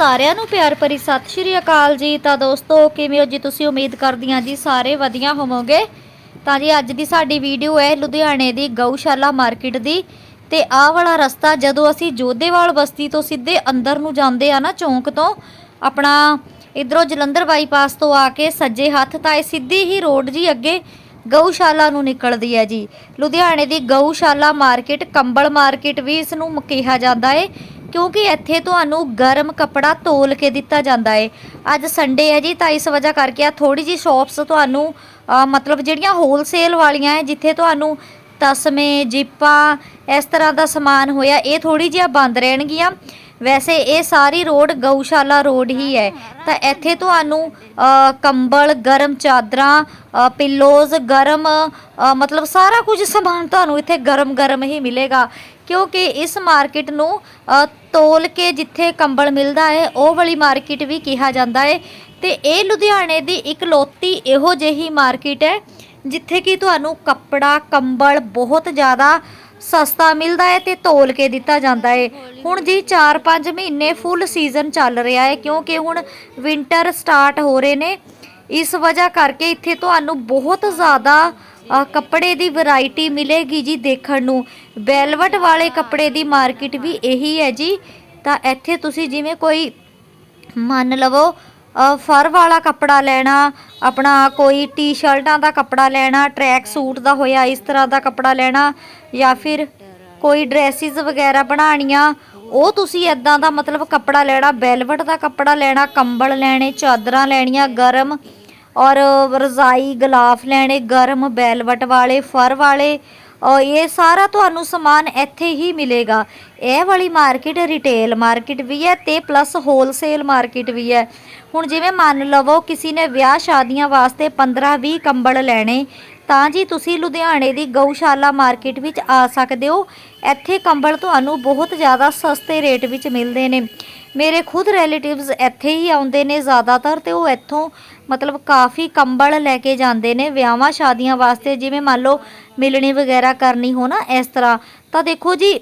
ਸਾਰਿਆਂ ਨੂੰ ਪਿਆਰ ਭਰੀ ਸਤਿ ਸ਼੍ਰੀ ਅਕਾਲ ਜੀ। ਤਾਂ ਦੋਸਤੋ, ਕਿਵੇਂ ਹੋ ਜੀ ਤੁਸੀਂ? ਉਮੀਦ ਕਰਦੀ ਹਾਂ ਜੀ ਸਾਰੇ ਵਧੀਆ ਹੋਵੋਗੇ। ਤਾਂ ਜੀ, ਅੱਜ ਦੀ ਸਾਡੀ ਵੀਡੀਓ ਹੈ ਲੁਧਿਆਣੇ ਦੀ ਗਊਸ਼ਾਲਾ ਮਾਰਕੀਟ ਦੀ। ਤੇ ਆਹ ਵਾਲਾ ਰਸਤਾ ਜਦੋਂ ਅਸੀਂ ਜੋਧੇਵਾਲ ਬਸਤੀ ਤੋਂ ਸਿੱਧੇ ਅੰਦਰ ਨੂੰ ਜਾਂਦੇ ਆ ਨਾ ਚੌਂਕ ਤੋਂ, ਆਪਣਾ ਇਧਰੋਂ ਜਲੰਧਰ ਬਾਈਪਾਸ ਤੋਂ ਆ ਕੇ ਸੱਜੇ ਹੱਥ, ਤਾਂ ਇਹ ਸਿੱਧੀ ਹੀ ਰੋਡ ਜੀ ਅੱਗੇ ਗਊਸ਼ਾਲਾ ਨੂੰ ਨਿਕਲਦੀ ਹੈ ਜੀ। ਲੁਧਿਆਣੇ ਦੀ ਗਊਸ਼ਾਲਾ ਮਾਰਕੀਟ, ਕੰਬਲ ਮਾਰਕੀਟ ਵੀ ਇਸ ਨੂੰ ਕਿਹਾ ਜਾਂਦਾ ਏ। ਕਿਉਂਕਿ ਇੱਥੇ ਤੁਹਾਨੂੰ ਗਰਮ ਕੱਪੜਾ ਤੋਲ ਕੇ ਦਿੱਤਾ ਜਾਂਦਾ ਹੈ ਅੱਜ ਸੰਡੇ ਹੈ ਜੀ, ਤਾਂ ਇਸ ਵਜ੍ਹਾ ਕਰਕੇ ਆ ਥੋੜੀ ਜੀ ਸ਼ਾਪਸ ਤੁਹਾਨੂੰ ਮਤਲਬ ਜਿਹੜੀਆਂ ਹੋਲਸੇਲ ਵਾਲੀਆਂ ਹੈ ਜਿੱਥੇ ਤੁਹਾਨੂੰ ਤਸਮੇ, ਜਿੱਪਾਂ, ਇਸ ਤਰ੍ਹਾਂ ਦਾ ਸਮਾਨ ਹੋਇਆ, ਇਹ ਥੋੜੀ ਜਿਹਾ ਬੰਦ ਰਹਿਣਗੀਆਂ। ਵੈਸੇ ਇਹ ਸਾਰੀ ਰੋਡ ਗਊਸ਼ਾਲਾ ਰੋਡ ਹੀ ਹੈ। ਤਾਂ ਇੱਥੇ ਤੁਹਾਨੂੰ ਕੰਬਲ ਗਰਮ ਚਾਦਰਾਂ ਅ, ਪਿੱਲੋਜ਼ ਗਰਮ ਮਤਲਬ ਸਾਰਾ ਕੁਝ ਸਮਾਨ ਤੁਹਾਨੂੰ ਇੱਥੇ ਗਰਮ ਗਰਮ ਹੀ ਮਿਲੇਗਾ। ਕਿਉਂਕਿ ਇਸ ਮਾਰਕੀਟ ਨੂੰ ਤੋਲ ਕੇ ਜਿੱਥੇ ਕੰਬਲ ਮਿਲਦਾ ਹੈ ਉਹ ਵਾਲੀ ਮਾਰਕੀਟ ਵੀ ਕਿਹਾ ਜਾਂਦਾ ਹੈ। ਤੇ ਇਹ ਲੁਧਿਆਣੇ ਦੀ ਇਕਲੌਤੀ ਇਹੋ ਜਿਹੀ ਮਾਰਕੀਟ ਹੈ ਜਿੱਥੇ ਕਿ ਤੁਹਾਨੂੰ ਕੱਪੜਾ ਕੰਬਲ ਬਹੁਤ ਜ਼ਿਆਦਾ ਸਸਤਾ ਮਿਲਦਾ ਹੈ ਤੇ ਤੋਲ ਕੇ ਦਿੱਤਾ ਜਾਂਦਾ ਹੈ। ਹੁਣ ਜੀ 4-5 ਮਹੀਨੇ ਫੁੱਲ ਸੀਜ਼ਨ ਚੱਲ ਰਿਹਾ ਹੈ ਕਿਉਂਕਿ ਹੁਣ ਵਿంటర్ ਸਟਾਰਟ ਹੋ ਰਹੇ ਨੇ। ਇਸ ਵਜ੍ਹਾ ਕਰਕੇ ਇੱਥੇ ਤੁਹਾਨੂੰ ਬਹੁਤ ਜ਼ਿਆਦਾ ਕੱਪੜੇ ਦੀ ਵੈਰਾਈਟੀ ਮਿਲੇਗੀ ਜੀ ਦੇਖਣ ਨੂੰ। ਵੈਲਵਟ ਵਾਲੇ ਕੱਪੜੇ ਦੀ ਮਾਰਕੀਟ ਵੀ ਇਹੀ ਹੈ ਜੀ। ਤਾਂ ਇੱਥੇ ਤੁਸੀਂ ਜਿਵੇਂ ਕੋਈ ਮੰਨ ਲਵੋ ਫਰ ਵਾਲਾ ਕੱਪੜਾ ਲੈਣਾ, ਆਪਣਾ ਕੋਈ ਟੀ-ਸ਼ਰਟਾਂ ਦਾ ਕੱਪੜਾ ਲੈਣਾ ਟਰੈਕ ਸੂਟ ਦਾ ਹੋਇਆ, ਇਸ ਤਰ੍ਹਾਂ ਦਾ ਕੱਪੜਾ ਲੈਣਾ, ਜਾਂ ਫਿਰ ਕੋਈ ਡਰੈਸਿਸ ਵਗੈਰਾ ਬਣਾਉਣੀਆਂ, ਉਹ ਤੁਸੀਂ ਇਦਾਂ ਦਾ ਮਤਲਬ ਕੱਪੜਾ ਲੈਣਾ ਵੈਲਵਟ ਦਾ ਕੱਪੜਾ ਲੈਣਾ, ਕੰਬਲ ਲੈਣੇ, ਚਾਦਰਾਂ ਲੈਣੀਆਂ, ਗਰਮ, ਔਰ ਰਜ਼ਾਈ ਗਲਾਫ ਲੈਣੇ, ਗਰਮ ਵੈਲਵਟ ਵਾਲੇ, ਫਰ ਵਾਲੇ ਔਰ ਇਹ ਸਾਰਾ ਤੁਹਾਨੂੰ ਸਮਾਨ ਇੱਥੇ ਹੀ ਮਿਲੇਗਾ। ਇਹ ਵਾਲੀ ਮਾਰਕੀਟ ਰਿਟੇਲ ਮਾਰਕੀਟ ਵੀ ਹੈ ਤੇ ਪਲੱਸ ਹੋਲਸੇਲ ਮਾਰਕੀਟ ਵੀ ਹੈ। ਹੁਣ ਜਿਵੇਂ ਮੰਨ ਲਵੋ ਕਿਸੇ ਨੇ ਵਿਆਹ ਸ਼ਾਦੀਆਂ ਵਾਸਤੇ 15-20 ਕੰਬਲ ਲੈਣੇ, ਤਾਂ ਜੀ ਤੁਸੀਂ ਲੁਧਿਆਣੇ ਦੀ ਗਊਸ਼ਾਲਾ ਮਾਰਕੀਟ ਵਿੱਚ ਆ ਸਕਦੇ ਹੋ। ਇੱਥੇ ਕੰਬਲ ਤੁਹਾਨੂੰ ਬਹੁਤ ਜ਼ਿਆਦਾ ਸਸਤੇ ਰੇਟ ਵਿੱਚ ਮਿਲਦੇ ਨੇ। ਮੇਰੇ ਖੁਦ ਰਿਲੇਟਿਵਸ ਇੱਥੇ ਹੀ ਆਉਂਦੇ ਨੇ ਜ਼ਿਆਦਾਤਰ ਤੇ ਉਹ ਇੱਥੋਂ ਮਤਲਬ ਕਾਫੀ ਕੰਬਲ ਲੈ ਕੇ ਜਾਂਦੇ ਨੇ ਵਿਆਹਾਂ ਸ਼ਾਦੀਆਂ ਵਾਸਤੇ, ਜਿਵੇਂ ਮੰਨ ਲਓ ਮਿਲਣੀ ਵਗੈਰਾ ਕਰਨੀ ਹੋ ਨਾ ਇਸ ਤਰ੍ਹਾਂ। ਤਾਂ ਦੇਖੋ ਜੀ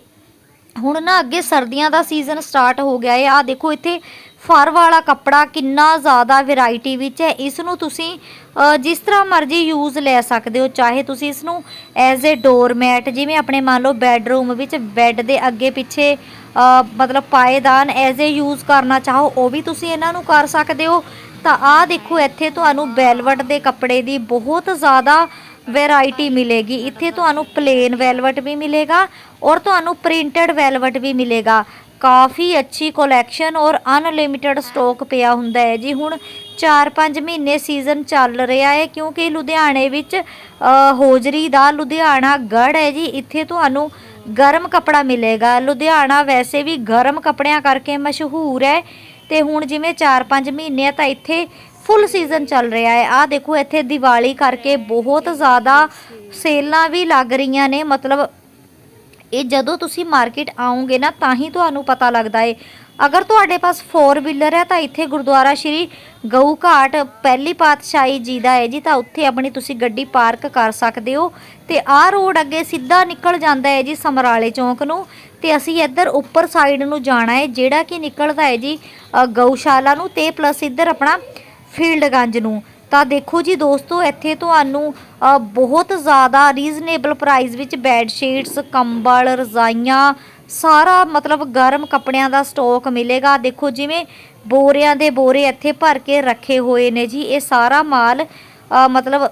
ਹੁਣ ਨਾ ਅੱਗੇ ਸਰਦੀਆਂ ਦਾ ਸੀਜ਼ਨ ਸਟਾਰਟ ਹੋ ਗਿਆ ਹੈ ਆ ਦੇਖੋ ਇੱਥੇ ਫਰ ਵਾਲਾ ਕੱਪੜਾ ਕਿੰਨਾ ਜ਼ਿਆਦਾ ਵੈਰਾਈਟੀ ਵਿੱਚ ਹੈ। ਇਸ ਨੂੰ ਤੁਸੀਂ ਜਿਸ ਤਰ੍ਹਾਂ ਮਰਜ਼ੀ ਯੂਜ਼ ਲੈ ਸਕਦੇ ਹੋ। ਚਾਹੇ ਤੁਸੀਂ ਇਸ ਨੂੰ ਐਜ਼ ਅ ਡੋਰਮੈਟ ਜਿਵੇਂ ਆਪਣੇ ਮੰਨ ਲਓ ਬੈੱਡਰੂਮ ਵਿੱਚ ਬੈੱਡ ਦੇ ਅੱਗੇ ਪਿੱਛੇ ਮਤਲਬ ਪਾਏਦਾਨ ਐਜ਼ ਅ ਯੂਜ਼ ਕਰਨਾ ਚਾਹੋ, ਉਹ ਵੀ ਤੁਸੀਂ ਇਹਨਾਂ ਨੂੰ ਕਰ ਸਕਦੇ ਹੋ। ਤਾਂ ਆਹ ਦੇਖੋ ਇੱਥੇ ਤੁਹਾਨੂੰ ਬੈਲਵਟ ਦੇ ਕੱਪੜੇ ਦੀ ਬਹੁਤ ਜ਼ਿਆਦਾ ਵੈਰਾਈਟੀ ਮਿਲੇਗੀ। ਇੱਥੇ ਤੁਹਾਨੂੰ ਪਲੇਨ ਵੈਲਵਟ ਵੀ ਮਿਲੇਗਾ ਔਰ ਤੁਹਾਨੂੰ ਪ੍ਰਿੰਟਡ ਵੈਲਵਟ ਵੀ ਮਿਲੇਗਾ। ਕਾਫੀ ਅੱਛੀ ਕਲੈਕਸ਼ਨ ਔਰ ਅਨਲਿਮਿਟਿਡ ਸਟਾਕ ਪਿਆ ਹੁੰਦਾ ਹੈ ਜੀ। ਹੁਣ 4-5 ਮਹੀਨੇ ਸੀਜ਼ਨ ਚੱਲ ਰਿਹਾ ਹੈ ਕਿਉਂਕਿ ਲੁਧਿਆਣੇ ਵਿੱਚ ਅ, ਹੋਜਰੀ ਦਾ ਲੁਧਿਆਣਾ ਗੜ ਹੈ ਜੀ। ਇੱਥੇ ਤੁਹਾਨੂੰ ਗਰਮ ਕੱਪੜਾ ਮਿਲੇਗਾ। ਲੁਧਿਆਣਾ ਵੈਸੇ ਵੀ ਗਰਮ ਕੱਪੜਿਆਂ ਕਰਕੇ ਮਸ਼ਹੂਰ ਹੈ ਤੇ ਹੁਣ ਜਿਵੇਂ 4-5 ਮਹੀਨੇ ਆ ਤਾਂ ਇੱਥੇ ਫੁੱਲ ਸੀਜ਼ਨ ਚੱਲ ਰਿਹਾ ਹੈ। ਆ ਦੇਖੋ, ਇੱਥੇ ਦੀਵਾਲੀ ਕਰਕੇ ਬਹੁਤ ਜ਼ਿਆਦਾ ਸੇਲਾਂ ਵੀ ਲੱਗ ਰਹੀਆਂ ਨੇ। ਮਤਲਬ ਇਹ ਜਦੋਂ ਤੁਸੀਂ ਮਾਰਕੀਟ ਆਉਂਗੇ ਨਾ, ਤਾਂ ਹੀ ਤੁਹਾਨੂੰ ਪਤਾ ਲੱਗਦਾ ਏ। ਅਗਰ ਤੁਹਾਡੇ ਪਾਸ 4 ਵੀਲਰ ਹੈ, ਤਾਂ ਇੱਥੇ ਗੁਰਦੁਆਰਾ ਸ਼੍ਰੀ ਗਊ ਘਾਟ ਪਹਿਲੀ ਪਾਤਸ਼ਾਹੀ ਜੀ ਦਾ ਹੈ ਜੀ। ਤਾਂ ਉੱਥੇ ਆਪਣੀ ਤੁਸੀਂ ਗੱਡੀ ਪਾਰਕ ਕਰ ਸਕਦੇ ਹੋ। ਤੇ ਆਹ ਰੋਡ ਅੱਗੇ ਸਿੱਧਾ ਨਿਕਲ ਜਾਂਦਾ ਹੈ ਜੀ ਸਮਰਾਲੇ ਚੌਂਕ ਨੂੰ। ਤੇ ਅਸੀਂ ਇੱਧਰ ਉੱਪਰ ਸਾਈਡ ਨੂੰ ਜਾਣਾ ਹੈ, ਜਿਹੜਾ ਕਿ ਨਿਕਲਦਾ ਹੈ ਜੀ ਗਊਸ਼ਾਲਾ ਨੂੰ। ਤੇ ਪਲੱਸ ਇੱਧਰ ਆਪਣਾ ਫੀਲਡਗੰਜ ਨੂੰ। ਤਾਂ ਦੇਖੋ ਜੀ ਦੋਸਤੋ, ਇੱਥੇ ਤੁਹਾਨੂੰ ਬਹੁਤ ਜ਼ਿਆਦਾ ਰੀਜ਼ਨੇਬਲ ਪ੍ਰਾਈਸ ਵਿੱਚ ਬੈੱਡ ਸ਼ੀਟਸ ਕੰਬਲ, ਰਜ਼ਾਈਆਂ, ਸਾਰਾ ਮਤਲਬ ਗਰਮ ਕੱਪੜਿਆਂ ਦਾ ਸਟਾਕ ਮਿਲੇਗਾ। ਦੇਖੋ ਜਿਵੇਂ ਬੋਰਿਆਂ ਦੇ ਬੋਰੇ ਇੱਥੇ ਭਰ ਕੇ ਰੱਖੇ ਹੋਏ ਨੇ ਜੀ, ਇਹ ਸਾਰਾ ਮਾਲ ਮਤਲਬ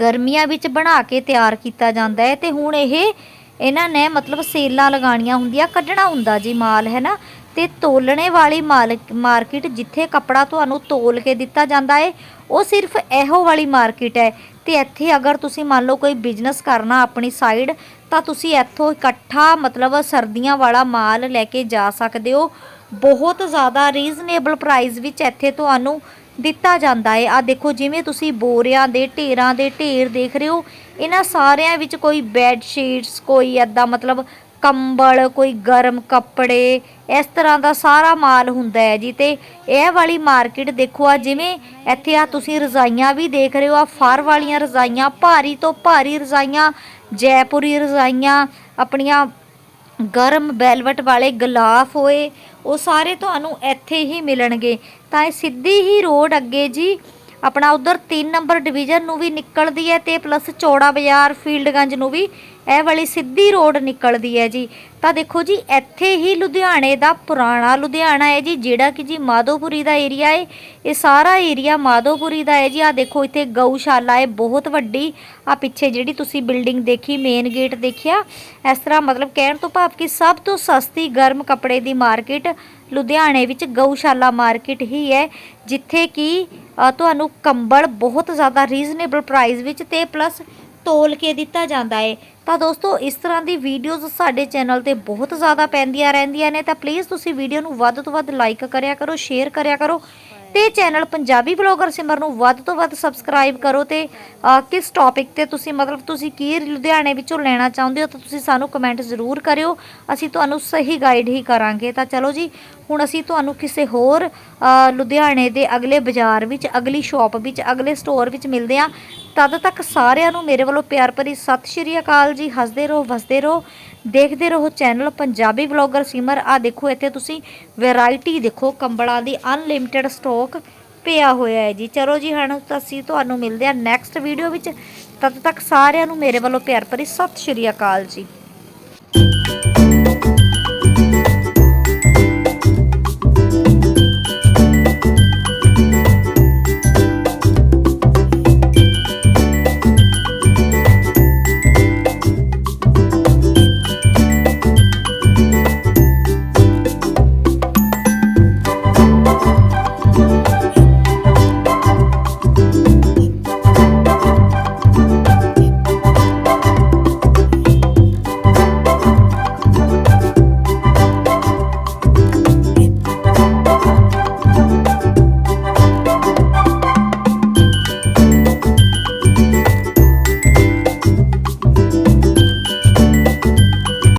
ਗਰਮੀਆਂ ਵਿੱਚ ਬਣਾ ਕੇ ਤਿਆਰ ਕੀਤਾ ਜਾਂਦਾ ਹੈ। ਤੇ ਹੁਣ ਇਹ, ਇਹਨਾਂ ਨੇ ਮਤਲਬ ਸੇਲਾਂ ਲਗਾਉਣੀਆਂ ਹੁੰਦੀਆਂ, ਕੱਢਣਾ ਹੁੰਦਾ ਜੀ ਮਾਲ, ਹੈ ਨਾ? ਤੇ ਤੋਲਣੇ ਵਾਲੀ ਮਾਲ ਮਾਰਕੀਟ ਜਿੱਥੇ ਕੱਪੜਾ ਤੁਹਾਨੂੰ ਤੋਲ ਕੇ ਦਿੱਤਾ ਜਾਂਦਾ ਹੈ ਉਹ ਸਿਰਫ ਇਹੋ ਵਾਲੀ ਮਾਰਕੀਟ ਹੈ। ਤੇ ਇੱਥੇ ਅਗਰ ਤੁਸੀਂ ਮੰਨ ਲਓ ਕੋਈ ਬਿਜ਼ਨਸ ਕਰਨਾ ਆਪਣੀ ਸਾਈਡ ਤਾਂ ਤੁਸੀਂ ਇੱਥੋਂ ਇਕੱਠਾ ਮਤਲਬ ਸਰਦੀਆਂ ਵਾਲਾ ਮਾਲ ਲੈ ਕੇ ਜਾ ਸਕਦੇ ਹੋ। ਬਹੁਤ ਜ਼ਿਆਦਾ ਰੀਜ਼ਨੇਬਲ ਪ੍ਰਾਈਸ ਵਿੱਚ ਇੱਥੇ ਤੁਹਾਨੂੰ ਦਿੱਤਾ ਜਾਂਦਾ ਹੈ ਆ ਦੇਖੋ ਜਿਵੇਂ ਤੁਸੀਂ ਬੋਰਿਆਂ ਦੇ, ਢੇਰਾਂ ਦੇ, ਢੇਰ ਦੇਖ ਰਹੇ ਹੋ, ਇਹਨਾਂ ਸਾਰਿਆਂ ਵਿੱਚ ਕੋਈ ਬੈੱਡ ਸ਼ੀਟਸ ਕੋਈ ਐਦਾਂ ਮਤਲਬ ਕੰਬਲ, ਕੋਈ ਗਰਮ ਕੱਪੜੇ, ਇਸ ਤਰ੍ਹਾਂ ਦਾ ਸਾਰਾ ਮਾਲ ਹੁੰਦਾ ਹੈ ਜੀ। ਤੇ ਇਹ ਵਾਲੀ ਮਾਰਕੀਟ ਦੇਖੋ ਆ, ਜਿਵੇਂ ਇੱਥੇ ਆ ਤੁਸੀਂ ਰਜ਼ਾਈਆਂ ਵੀ ਦੇਖ ਰਹੇ ਹੋ, ਆ ਫਰ ਵਾਲੀਆਂ ਰਜ਼ਾਈਆਂ, ਭਾਰੀ ਤੋਂ ਭਾਰੀ ਰਜ਼ਾਈਆਂ, ਜੈਪੁਰੀ ਰਜ਼ਾਈਆਂ, ਆਪਣੀਆਂ ਗਰਮ ਬੈਲਵਟ ਵਾਲੇ ਗਲਾਫ ਹੋਏ, ਉਹ ਸਾਰੇ ਤੁਹਾਨੂੰ ਇੱਥੇ ਹੀ ਮਿਲਣਗੇ। ਤਾਂ ਇਹ ਸਿੱਧੀ ਹੀ ਰੋਡ ਅੱਗੇ ਜੀ, ਆਪਣਾ ਉਧਰ 3 ਨੰਬਰ ਡਿਵੀਜ਼ਨ ਨੂੰ ਵੀ ਨਿਕਲਦੀ ਹੈ ਤੇ ਪਲੱਸ ਚੌੜਾ ਬਾਜ਼ਾਰ, ਫੀਲਡਗੰਜ ਨੂੰ ਵੀ ਇਹ ਵਾਲੀ ਸਿੱਧੀ ਰੋਡ ਨਿਕਲਦੀ ਹੈ ਜੀ। ਤਾਂ ਦੇਖੋ ਜੀ, ਇੱਥੇ ਹੀ ਲੁਧਿਆਣੇ ਦਾ ਪੁਰਾਣਾ ਲੁਧਿਆਣਾ ਹੈ ਜੀ, ਜਿਹੜਾ ਕਿ ਜੀ ਮਾਧੋਪੁਰੀ ਦਾ ਏਰੀਆ ਹੈ। ਇਹ ਸਾਰਾ ਏਰੀਆ ਮਾਧੋਪੁਰੀ ਦਾ ਹੈ ਜੀ। ਆ ਦੇਖੋ, ਇੱਥੇ ਗਊਸ਼ਾਲਾ ਹੈ, ਬਹੁਤ ਵੱਡੀ। ਆ ਪਿੱਛੇ ਜਿਹੜੀ ਤੁਸੀਂ ਬਿਲਡਿੰਗ ਦੇਖੀ, ਮੇਨ ਗੇਟ ਦੇਖਿਆ, ਇਸ ਤਰ੍ਹਾਂ ਮਤਲਬ ਕਹਿਣ ਤੋਂ ਭਾਵ ਕਿ ਸਭ ਤੋਂ ਸਸਤੀ ਗਰਮ ਕੱਪੜੇ ਦੀ ਮਾਰਕੀਟ ਲੁਧਿਆਣੇ ਵਿੱਚ ਗਊਸ਼ਾਲਾ ਮਾਰਕੀਟ ਹੀ ਹੈ, ਜਿੱਥੇ ਕਿ ਤੁਹਾਨੂੰ ਕੰਬਲ ਬਹੁਤ ਜ਼ਿਆਦਾ ਰੀਜ਼ਨੇਬਲ ਪ੍ਰਾਈਸ ਵਿੱਚ ਤੇ ਪਲੱਸ ਤੋਲ ਕੇ ਦਿੱਤਾ ਜਾਂਦਾ ਹੈ ਤਾਂ ਦੋਸਤੋ, ਇਸ ਤਰ੍ਹਾਂ ਦੀ ਵੀਡੀਓਜ਼ ਸਾਡੇ ਚੈਨਲ ਤੇ ਬਹੁਤ ਜ਼ਿਆਦਾ ਪੈਂਦੀਆਂ ਰਹਿੰਦੀਆਂ ਨੇ। ਤਾਂ ਪਲੀਜ਼ ਤੁਸੀਂ ਵੀਡੀਓ ਨੂੰ ਵੱਧ ਤੋਂ ਵੱਧ ਲਾਈਕ ਕਰਿਆ ਕਰੋ ਸ਼ੇਅਰ ਕਰਿਆ ਕਰੋ ਤੇ ਚੈਨਲ ਪੰਜਾਬੀ ਬਲੌਗਰ ਸਿਮਰ ਨੂੰ ਵੱਧ ਤੋਂ ਵੱਧ ਸਬਸਕ੍ਰਾਈਬ ਕਰੋ ਤੇ ਕਿਸ ਟੌਪਿਕ ਤੇ ਤੁਸੀਂ, ਮਤਲਬ ਤੁਸੀਂ ਕੀ ਲੁਧਿਆਣੇ ਵਿੱਚੋਂ ਲੈਣਾ ਚਾਹੁੰਦੇ ਹੋ ਤਾਂ ਤੁਸੀਂ ਸਾਨੂੰ ਕਮੈਂਟ ਜ਼ਰੂਰ ਕਰਿਓ। ਅਸੀਂ ਤੁਹਾਨੂੰ ਸਹੀ ਗਾਈਡ ਹੀ ਕਰਾਂਗੇ। ਤਾਂ ਚਲੋ ਜੀ ਹੁਣ ਅਸੀਂ ਤੁਹਾਨੂੰ ਕਿਸੇ ਹੋਰ ਲੁਧਿਆਣੇ ਦੇ ਅਗਲੇ ਬਾਜ਼ਾਰ ਵਿੱਚ, ਅਗਲੀ ਸ਼ਾਪ ਵਿੱਚ, ਅਗਲੇ ਸਟੋਰ ਵਿੱਚ ਮਿਲਦੇ ਹਾਂ। ਤਦ ਤੱਕ ਸਾਰਿਆਂ ਨੂੰ ਮੇਰੇ ਵੱਲੋਂ ਪਿਆਰ ਭਰੀ ਸਤਿ ਸ਼੍ਰੀ ਅਕਾਲ ਜੀ। ਹੱਸਦੇ ਰਹੋ, ਵਸਦੇ ਰਹੋ। ਦੇਖਦੇ ਰਹੋ ਚੈਨਲ ਪੰਜਾਬੀ ਬਲੌਗਰ ਸਿਮਰ। ਆ ਦੇਖੋ, ਇੱਥੇ ਤੁਸੀਂ ਵੈਰਾਈਟੀ ਦੇਖੋ। ਕੰਬਲਾਂ ਦੀ ਅਨਲਿਮਿਟਿਡ ਸਟਾਕ ਪਿਆ ਹੋਇਆ ਹੈ ਜੀ। ਚਲੋ ਜੀ, ਹੁਣ ਅਸੀਂ ਤੁਹਾਨੂੰ ਮਿਲਦੇ ਹਾਂ ਨੈਕਸਟ ਵੀਡੀਓ ਵਿੱਚ। ਤਦ ਤੱਕ ਸਾਰਿਆਂ ਨੂੰ ਮੇਰੇ ਵੱਲੋਂ ਪਿਆਰ ਭਰੀ ਸਤਿ ਸ਼੍ਰੀ ਅਕਾਲ ਜੀ।